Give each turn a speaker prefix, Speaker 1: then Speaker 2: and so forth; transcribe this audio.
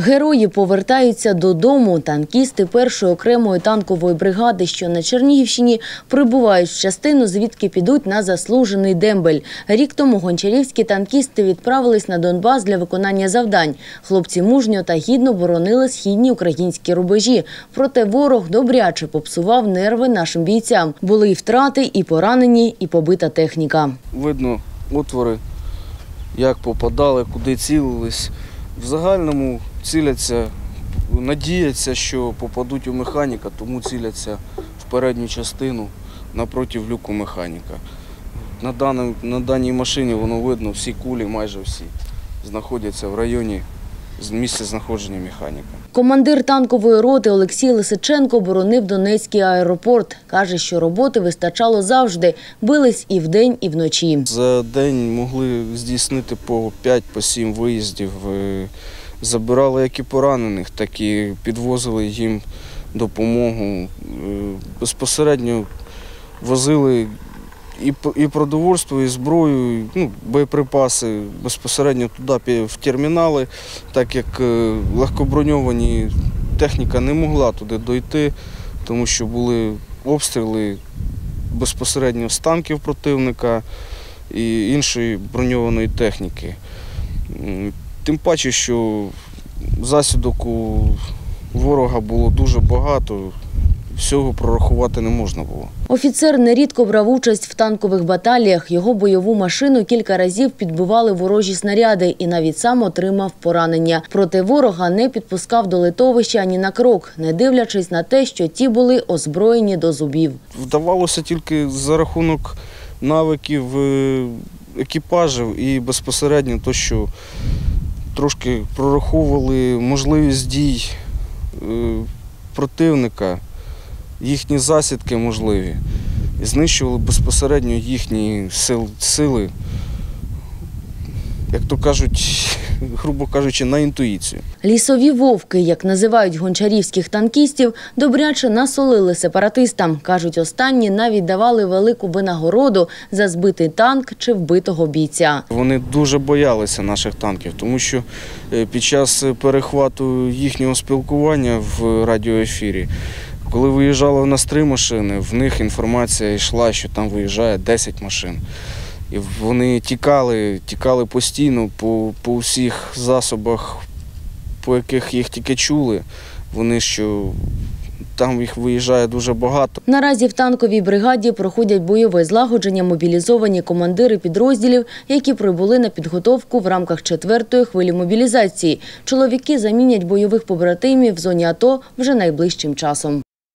Speaker 1: Герої повертаються додому. Танкісти першої окремої танкової бригади, що на Чернігівщині, прибувають в частину, звідки підуть на заслужений дембель. Рік тому гончарівські танкісти відправились на Донбас для виконання завдань. Хлопці мужньо та гідно боронили східні українські рубежі. Проте ворог добряче попсував нерви нашим бійцям. Були і втрати, і поранені, і побита техніка.
Speaker 2: видно отвори, як попадали, куди цілились. В загальному ціляться, надіяться, що попадуть у механіка, тому ціляться в передню частину напроти люку механіка. На, даній, машині воно видно, всі кулі, майже всі, знаходяться в районі місця знаходження механіка.
Speaker 1: Командир танкової роти Олексій Лисиченко боронив Донецький аеропорт. Каже, що роботи вистачало завжди. Бились і вдень, і вночі.
Speaker 2: За день могли здійснити по 5-7 виїздів. Е, Забирали як і поранених, так і підвозили їм допомогу. Е, Безпосередньо возили і, і продовольство, і зброю, і, ну, боєприпаси безпосередньо туди в термінали, так як е, легкоброньовані техніка не могла туди дойти, тому що були обстріли безпосередньо з танків противника і іншої броньованої техніки. Тим паче, що засідок у ворога було дуже багато, всього прорахувати не можна було.
Speaker 1: Офіцер нерідко брав участь в танкових баталіях. Його бойову машину кілька разів підбивали ворожі снаряди і навіть сам отримав поранення. Проте ворога не підпускав до литовища ані на крок, не дивлячись на те, що ті були озброєні до зубів.
Speaker 2: Вдавалося тільки за рахунок навиків е, екіпажів і безпосередньо то, що трошки прораховували можливість дій е, противника, їхні засідки можливі, і знищували безпосередньо їхні сил, сили, як то кажуть, грубо кажучи, на інтуїцію.
Speaker 1: Лісові вовки, як називають гончарівських танкістів, добряче насолили сепаратистам. Кажуть, останні навіть давали велику винагороду за збитий танк чи вбитого бійця.
Speaker 2: Вони дуже боялися наших танків, тому що е, під час перехвату їхнього спілкування в радіоефірі, коли виїжджали в нас три машини, в них інформація йшла, що там виїжджає 10 машин. І вони тікали, тікали постійно по, по всіх засобах, по яких їх тільки чули. Вони що там їх виїжджає дуже багато.
Speaker 1: Наразі в танковій бригаді проходять бойове злагодження мобілізовані командири підрозділів, які прибули на підготовку в рамках четвертої хвилі мобілізації. Чоловіки замінять бойових побратимів в зоні АТО вже найближчим часом.